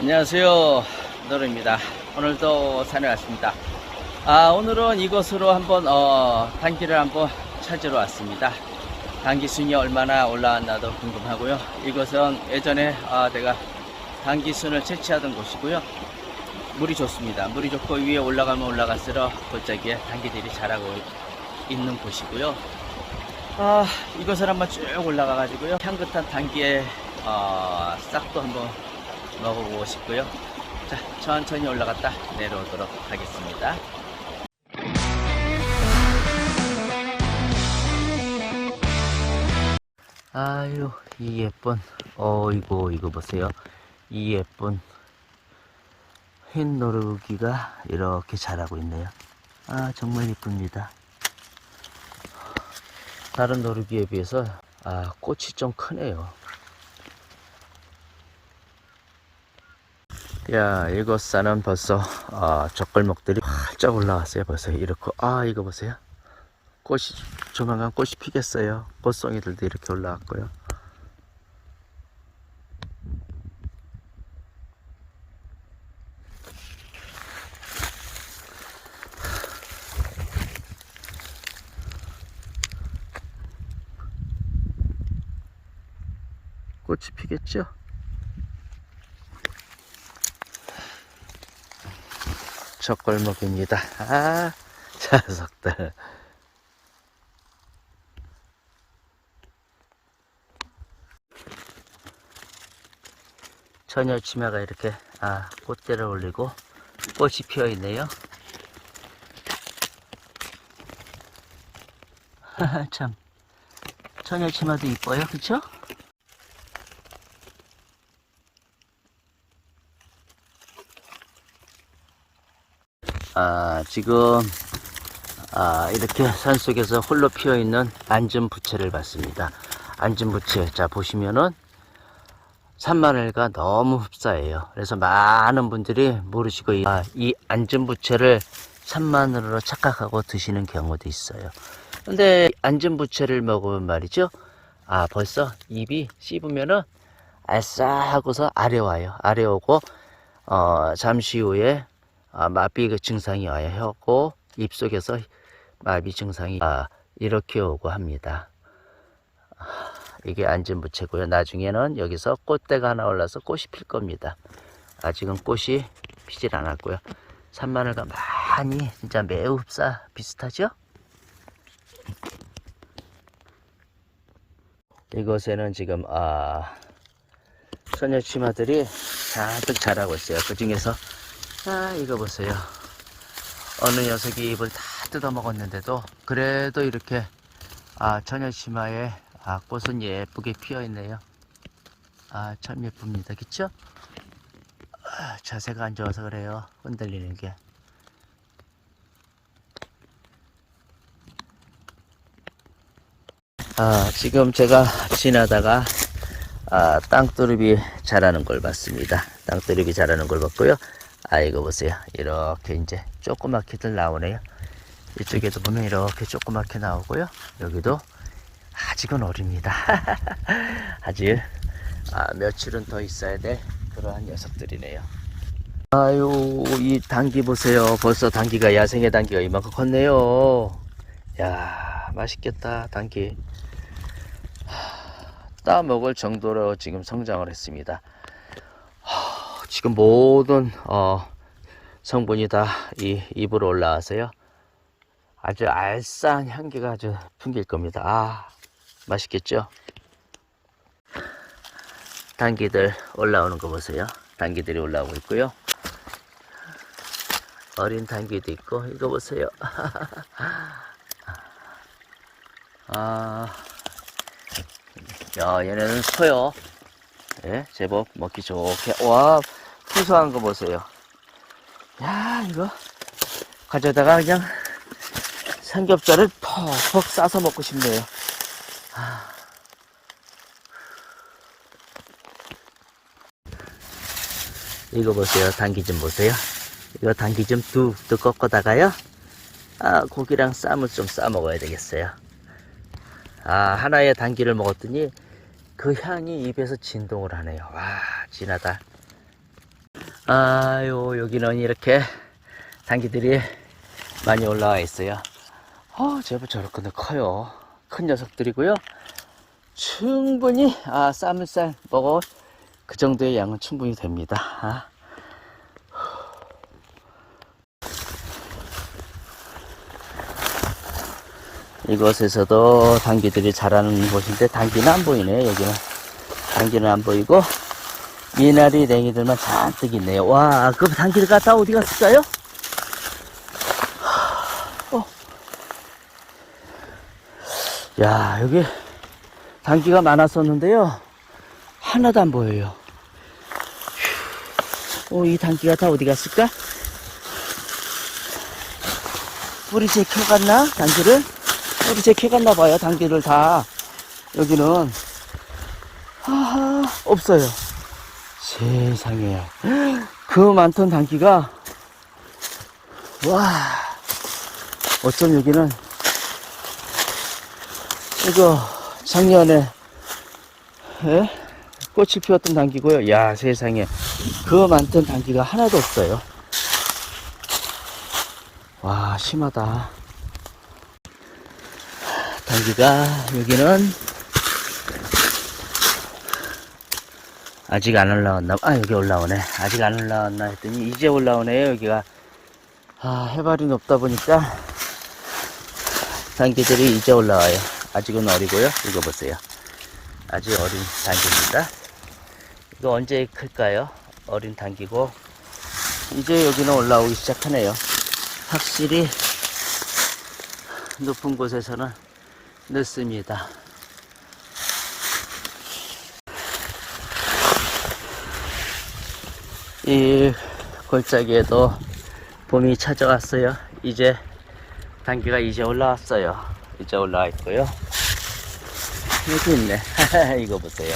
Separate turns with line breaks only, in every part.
안녕하세요. 노루입니다. 오늘도 산에 왔습니다. 아, 오늘은 이곳으로 한번, 어, 단기를 한번 찾으러 왔습니다. 단기 순이 얼마나 올라왔나도 궁금하고요. 이곳은 예전에, 아, 내가 단기 순을 채취하던 곳이고요. 물이 좋습니다. 물이 좋고 위에 올라가면 올라갈수록 골짜기에 단기들이 자라고 있는 곳이고요. 아, 이곳을 한번 쭉 올라가 가지고요. 향긋한 단기의, 어, 싹도 한번 먹어보고 싶고요. 자, 천천히 올라갔다 내려오도록 하겠습니다. 아유, 이 예쁜, 어, 이거, 이거 보세요. 이 예쁜 흰 노루기가 이렇게 자라고 있네요. 아, 정말 예쁩니다. 다른 노루기에 비해서, 아, 꽃이 좀 크네요. 야, 이곳 산은 벌써 아, 젓갈목들이 활짝 올라왔어요. 벌써 이렇게 아 이거 보세요. 꽃이 조만간 꽃이 피겠어요. 꽃송이들도 이렇게 올라왔고요. 꽃이 피겠죠? 젓골목입니다. 아, 자석들. 처녀 치마가 이렇게 아, 꽃대를 올리고 꽃이 피어 있네요. 참 처녀 치마도 이뻐요, 그쵸? 아, 지금 아, 이렇게 산속에서 홀로 피어 있는 안전부채를 봤습니다. 안전부채. 자, 보시면은 산마늘과 너무 흡사해요. 그래서 많은 분들이 모르시고 이, 아, 이 안전부채를 산마늘로 착각하고 드시는 경우도 있어요. 근데 안전부채를 먹으면 말이죠. 아, 벌써 입이 씹으면은 알싸하고서 아래 와요. 아래 오고 어, 잠시 후에 아, 마비 그 증상이 와야 하고 입속에서 마비 증상이 아, 이렇게 오고 합니다. 아, 이게 안전부채고요. 나중에는 여기서 꽃대가 하나 올라서 꽃이 필 겁니다. 아직은 꽃이 피질 않았고요. 산마늘과 많이 진짜 매우 흡사 비슷하죠? 이곳에는 지금 아 소녀치마들이 잔뜩 자라고 있어요. 그 중에서 아, 이거 보세요. 어느 녀석이 입을 다 뜯어 먹었는데도, 그래도 이렇게, 아, 처녀치마에, 아, 꽃은 예쁘게 피어 있네요. 아, 참 예쁩니다. 그쵸? 아, 자세가 안 좋아서 그래요. 흔들리는 게. 아, 지금 제가 지나다가, 아, 땅두릅이 자라는 걸 봤습니다. 땅두릅이 자라는 걸 봤고요. 아 이거 보세요. 이렇게 이제 조그맣게들 나오네요. 이쪽에도 보면 이렇게 조그맣게 나오고요. 여기도 아직은 어립니다. 아직 아, 며칠은 더 있어야 될 그러한 녀석들이네요. 아유 이 당기 보세요. 벌써 당기가 야생의 당기가 이만큼 컸네요. 야 맛있겠다 당기 따 먹을 정도로 지금 성장을 했습니다 지금 모든 어, 성분이 다 이 입으로 올라와서요. 아주 알싸한 향기가 아주 풍길 겁니다. 아, 맛있겠죠? 당기들 올라오는 거 보세요. 당기들이 올라오고 있고요. 어린 당기도 있고, 이거 보세요. 아, 야, 얘네는 커요. 예, 제법 먹기 좋게. 와, 구수한 거 보세요. 야, 이거 가져다가 그냥 삼겹살을 퍽퍽 싸서 먹고 싶네요. 아. 이거 보세요. 당기 좀 보세요. 이거 당기 좀 뚝뚝 꺾어다가요. 아, 고기랑 쌈을 좀 싸 먹어야 되겠어요. 아, 하나의 당기를 먹었더니 그 향이 입에서 진동을 하네요. 와, 진하다. 아유, 여기는 이렇게 당기들이 많이 올라와 있어요. 어, 제법 저렇게 커요. 큰 녀석들이고요. 충분히, 아, 쌈쌀 먹어. 그 정도의 양은 충분히 됩니다. 아. 이곳에서도 당기들이 자라는 곳인데 당기는 안 보이네요 여기는 당기는 안 보이고 미나리 냉이들만 잔뜩 있네요 와그 당기를 갖다 어디 갔을까요? 어. 야 여기 당기가 많았었는데요 하나도 안 보여요 어, 이 당기가 다 어디 갔을까? 뿌리 제켜갔나? 당기를? 뿌리 제켜갔나 봐요, 당기를 다. 여기는. 하하, 없어요. 세상에. 그 많던 당기가, 와, 어쩜 여기는, 이거, 작년에, 예? 꽃이 피웠던 당기고요. 야, 세상에. 그 많던 당기가 하나도 없어요. 와, 심하다. 당기가, 여기는, 아직 안 올라왔나, 아, 여기 올라오네. 아직 안 올라왔나 했더니, 이제 올라오네요, 여기가. 아, 해발이 높다 보니까, 당기들이 이제 올라와요. 아직은 어리고요. 이거 보세요. 아직 어린 당기입니다. 이거 언제 클까요? 어린 당기고, 이제 여기는 올라오기 시작하네요. 확실히 높은 곳에서는 늦습니다. 이 골짜기에도 봄이 찾아왔어요. 이제 단기가 이제 올라왔어요. 이제 올라와 있고요. 여기 있네. 이거 보세요.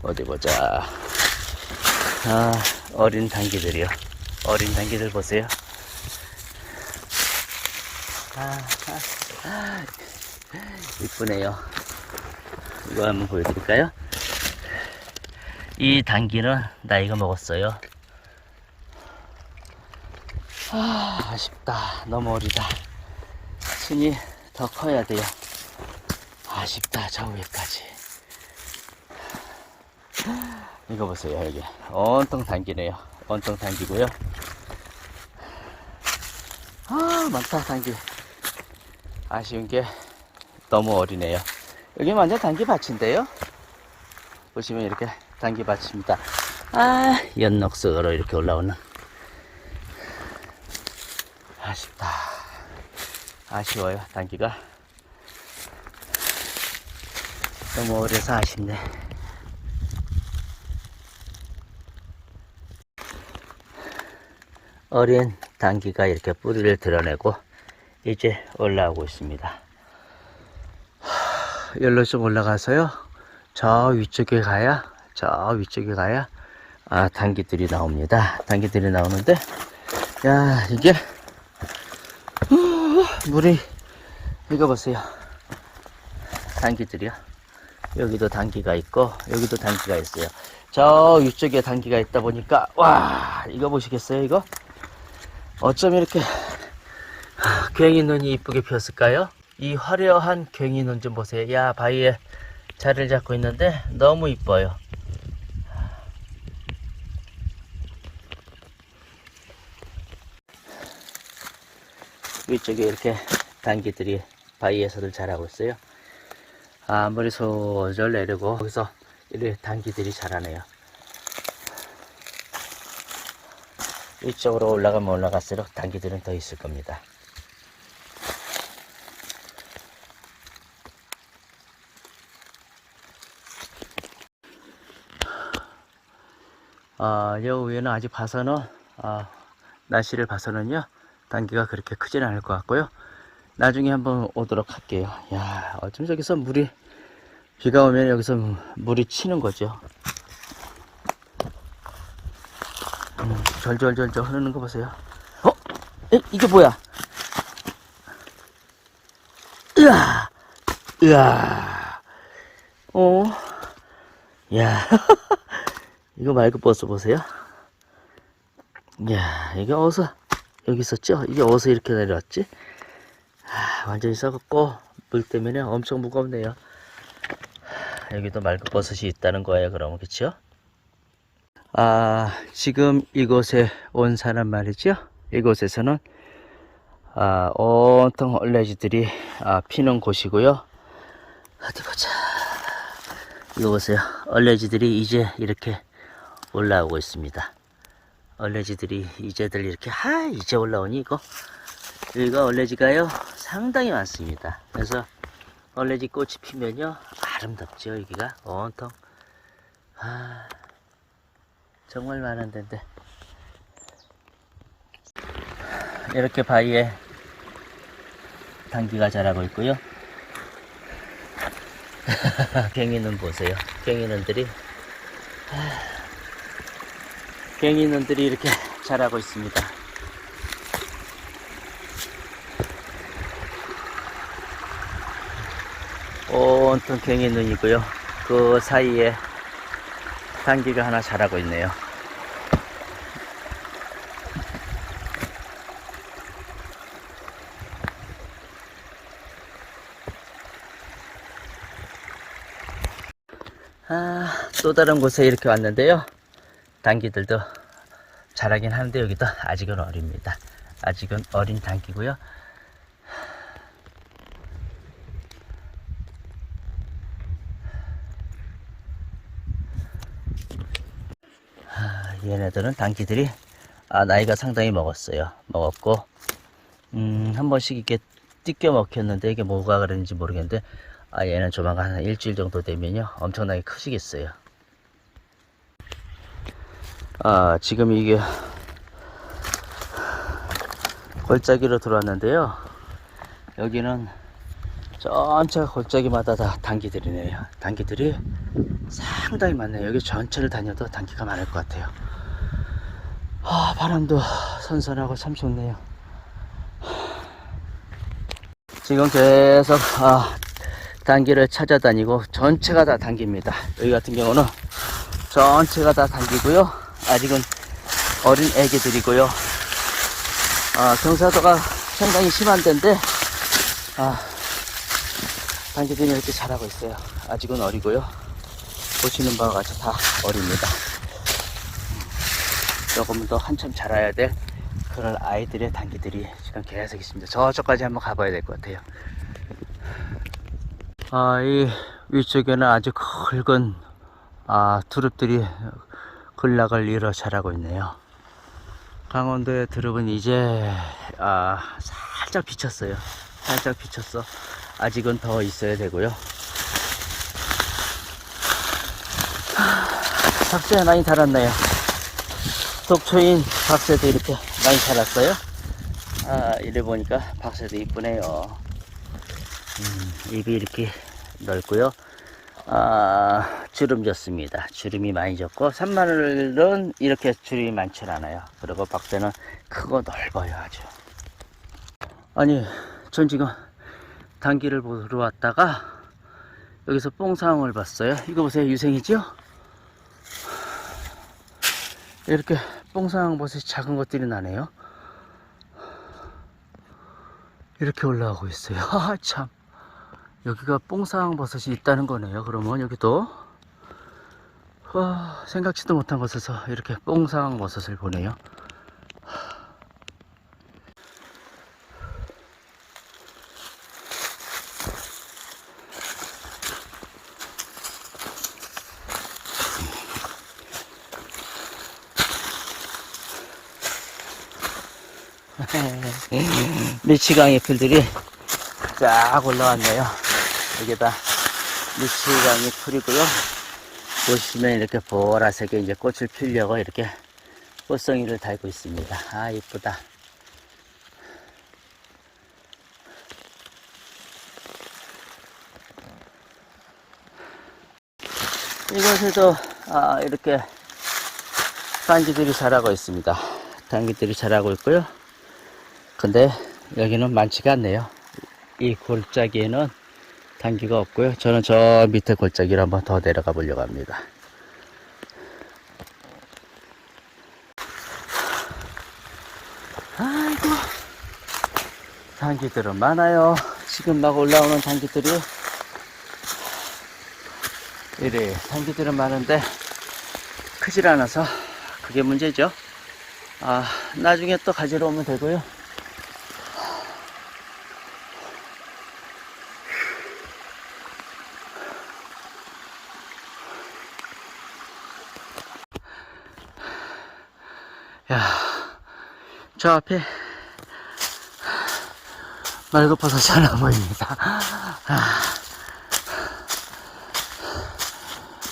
어디 보자. 아, 어린 당기들이요. 어린 당기들 보세요. 아, 아, 아, 이쁘네요. 이거 한번 보여드릴까요? 이 당기는 나이가 먹었어요. 아, 아쉽다. 너무 어리다. 순이 더 커야 돼요. 아쉽다. 저 위에까지. 이거 보세요 여기 온통 당기네요 온통 당기고요 아 많다 당기 아쉬운 게 너무 어리네요. 여기 완전 당기 밭인데요. 보시면 이렇게 당기 밭입니다. 아 연녹색으로 이렇게 올라오는. 아쉽다. 아쉬워요 당기가. 너무 어려서 아쉽네. 어린 당기가 이렇게 뿌리를 드러내고 이제 올라오고 있습니다. 하, 열로 좀 올라가서요. 저 위쪽에 가야 저 위쪽에 가야 아 당기들이 나옵니다. 당기들이 나오는데 야 이게 후, 물이 이거 보세요. 당기들이요. 여기도 당기가 있고 여기도 당기가 있어요. 저 위쪽에 당기가 있다 보니까 와 이거 보시겠어요 이거? 어쩜 이렇게 괭이 눈이 이쁘게 피었을까요? 이 화려한 괭이 눈 좀 보세요. 야 바위에 자리를 잡고 있는데 너무 이뻐요. 위쪽에 이렇게 당기들이 바위에서들 자라고 있어요. 아, 물이 솔솔 내리고 거기서 이렇게 당기들이 자라네요. 이쪽으로 올라가면 올라갈수록 당기들은 더 있을 겁니다. 아, 여 위에는 아직 봐서는, 아, 날씨를 봐서는요, 단기가 그렇게 크지는 않을 것 같고요. 나중에 한번 오도록 할게요. 야, 어쩜 저기서 물이, 비가 오면 여기서 물이 치는 거죠. 음, 절절절절 흐르는 거 보세요. 어? 에, 이게 뭐야? 으아! 으아. 어. 야. 이거 말고 버섯 보세요. 야, 이게 어서 여기 있었죠? 이게 어서 이렇게 내려왔지? 아, 완전히 썩었고 물 때문에 엄청 무겁네요. 하, 여기도 말급버섯이 있다는 거예요. 그러면 그쵸? 아, 지금 이곳에 온 사람 말이죠. 이곳에서는 아, 온통 얼레지들이 아, 피는 곳이고요. 어디 보자. 이거 보세요. 얼레지들이 이제 이렇게 올라오고 있습니다. 얼레지들이 이제들 이렇게 하 이제 올라오니 이거 여기가 얼레지가요 상당히 많습니다. 그래서 얼레지 꽃이 피면요 아름답죠 여기가 온통 아 정말 많은 데인데 이렇게 바위에 당귀가 자라고 있고요. 갱이는 보세요. 갱이는들이 갱이는들이 이렇게 자라고 있습니다. 온통 갱이눈이고요. 그 사이에 당귀가 하나 자라고 있네요. 아, 또 다른 곳에 이렇게 왔는데요. 당귀들도 자라긴 하는데 여기도 아직은 어립니다. 아직은 어린 당귀고요. 아, 얘네들은 당귀들이 아, 나이가 상당히 먹었어요. 먹었고 음, 한 번씩 이렇게 뜯겨 먹혔는데 이게 뭐가 그런지 모르겠는데 아, 얘는 조만간 한 일주일 정도 되면요 엄청나게 크시겠어요. 아, 지금 이게 골짜기로 들어왔는데요. 여기는 전체 골짜기마다 다 단기들이네요. 단기들이 상당히 많네요. 여기 전체를 다녀도 단기가 많을 것 같아요. 아, 바람도 선선하고 참 좋네요. 지금 계속 아, 단기를 찾아다니고 전체가 다 단기입니다. 여기 같은 경우는 전체가 다 단기고요. 아직은 어린 애기들이고요. 아, 경사도가 상당히 심한 데인데, 아, 단기들이 이렇게 자라고 있어요. 아직은 어리고요. 보시는 바와 같이 다 어립니다. 조금 더 한참 자라야 될 그런 아이들의 단기들이 지금 계속 있습니다. 저쪽까지 한번 가봐야 될 것 같아요. 아, 이 위쪽에는 아주 굵은 아, 두릅들이 군락을 이뤄 자라고 있네요. 강원도의 두릅은 이제 아, 살짝 비쳤어요. 살짝 비쳤어. 아직은 더 있어야 되고요. 박새 많이 달았네요. 독초인 박새도 이렇게 많이 자랐어요. 아, 이래 보니까 박새도 이쁘네요. 음, 입이 이렇게 넓고요. 아, 주름 졌습니다. 주름이 많이 졌고, 산마늘은 이렇게 주름이 많지 않아요. 그리고 박새는 크고 넓어요, 아주. 아니, 전 지금 단기를 보러 왔다가, 여기서 뽕상을 봤어요. 이거 보세요, 유생이죠? 이렇게 뽕상 버섯이 작은 것들이 나네요. 이렇게 올라오고 있어요. 아, 참. 여기가 뽕상 버섯이 있다는 거네요. 그러면 여기도 와, 생각지도 못한 곳에서 이렇게 뽕상 버섯을 보네요. 미치광이 풀들이 쫙 올라왔네요. 여기다 미치광이 풀이고요. 보시면 이렇게 보라색에 이제 꽃을 피려고 이렇게 꽃송이를 달고 있습니다. 아, 이쁘다. 이곳에도 아, 이렇게 단기들이 자라고 있습니다. 단기들이 자라고 있고요. 근데 여기는 많지가 않네요. 이 골짜기에는 단기가 없고요. 저는 저 밑에 골짜기를 한번 더 내려가 보려고 합니다. 아이고, 단기들은 많아요. 지금 막 올라오는 단기들이. 이래, 단기들은 많은데, 크질 않아서, 그게 문제죠. 아, 나중에 또 가지러 오면 되고요. 저 앞에 말고버섯이 하나 보입니다. 아,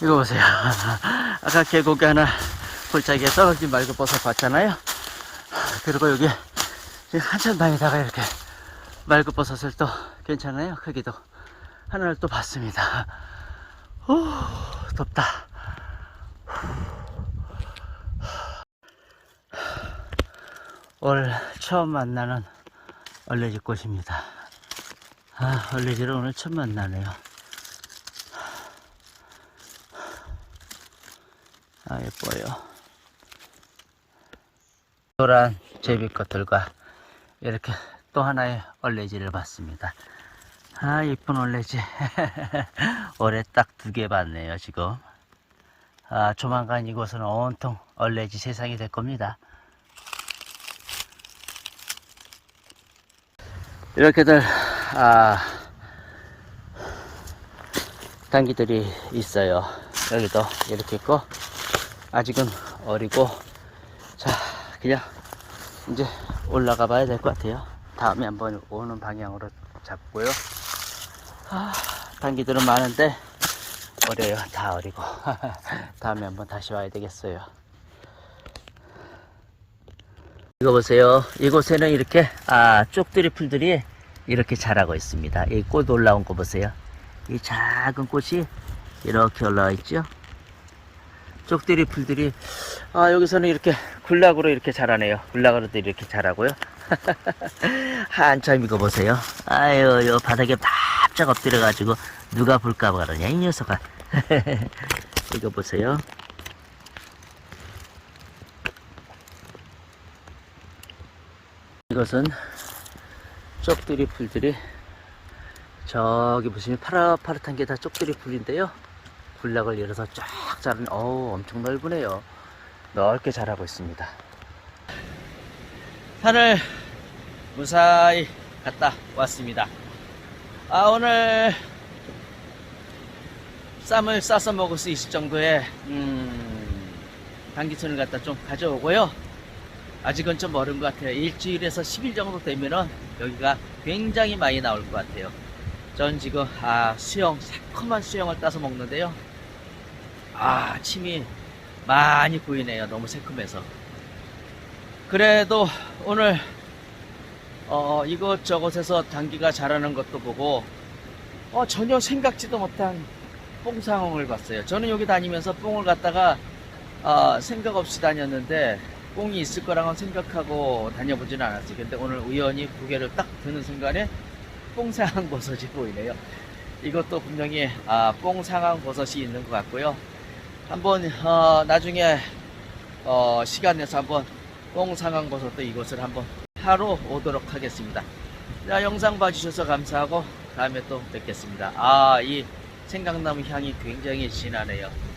이거 보세요. 아까 계곡에 하나 골짜기에 떨어진 말고버섯 봤잖아요. 그리고 여기 한참 다니다가 이렇게 말고버섯을 또 괜찮아요. 크기도 하나를 또 봤습니다. 오, 덥다. 올 처음 만나는 얼레지 꽃입니다. 아, 얼레지를 오늘 처음 만나네요. 아, 예뻐요. 노란 제비꽃들과 이렇게 또 하나의 얼레지를 봤습니다. 아, 예쁜 얼레지. 올해 딱 두 개 봤네요, 지금. 아, 조만간 이곳은 온통 얼레지 세상이 될 겁니다. 이렇게들 아 단기들이 있어요. 여기도 이렇게 있고 아직은 어리고 자 그냥 이제 올라가 봐야 될 것 같아요. 다음에 한번 오는 방향으로 잡고요. 아, 단기들은 많은데 어려요. 다 어리고. 다음에 한번 다시 와야 되겠어요. 이거 보세요. 이곳에는 이렇게 아 쪽들이 풀들이 이렇게 자라고 있습니다. 이 꽃 올라온 거 보세요. 이 작은 꽃이 이렇게 올라와 있죠. 쪽들이 풀들이 아 여기서는 이렇게 굴락으로 이렇게 자라네요. 굴락으로도 이렇게 자라고요. 한참 이거 보세요. 아유 요 바닥에 바짝 엎드려 가지고 누가 볼까 봐 그러냐 이 녀석아. 이거 보세요. 이것은 쪽두리 풀들이 저기 보시면 파릇파릇한 게 다 쪽두리 풀인데요. 군락을 열어서 쫙 자른 어우 엄청 넓으네요. 넓게 자라고 있습니다. 산을 무사히 갔다 왔습니다. 아 오늘 쌈을 싸서 먹을 수 있을 정도의 음, 당기천을 갖다 좀 가져오고요. 아직은 좀 멀은 것 같아요. 일주일에서 10일 정도 되면은 여기가 굉장히 많이 나올 것 같아요. 전 지금 아 수영 새콤한 수영을 따서 먹는데요. 아 침이 많이 고이네요. 너무 새콤해서. 그래도 오늘 어, 이것저것에서 당기가 자라는 것도 보고 어, 전혀 생각지도 못한 뽕 상황을 봤어요. 저는 여기 다니면서 뽕을 갖다가 어, 생각 없이 다녔는데 뽕이 있을 거라고 생각하고 다녀보지는 않았어요. 근데 오늘 우연히 고개를 딱 드는 순간에 뽕상황 버섯이 보이네요. 이것도 분명히 아, 뽕상황 버섯이 있는 것 같고요. 한번 어, 나중에 어, 시간 내서 한번 뽕상황 버섯도 이곳을 한번 하러 오도록 하겠습니다. 자, 영상 봐주셔서 감사하고 다음에 또 뵙겠습니다. 아, 이 생강나무 향이 굉장히 진하네요.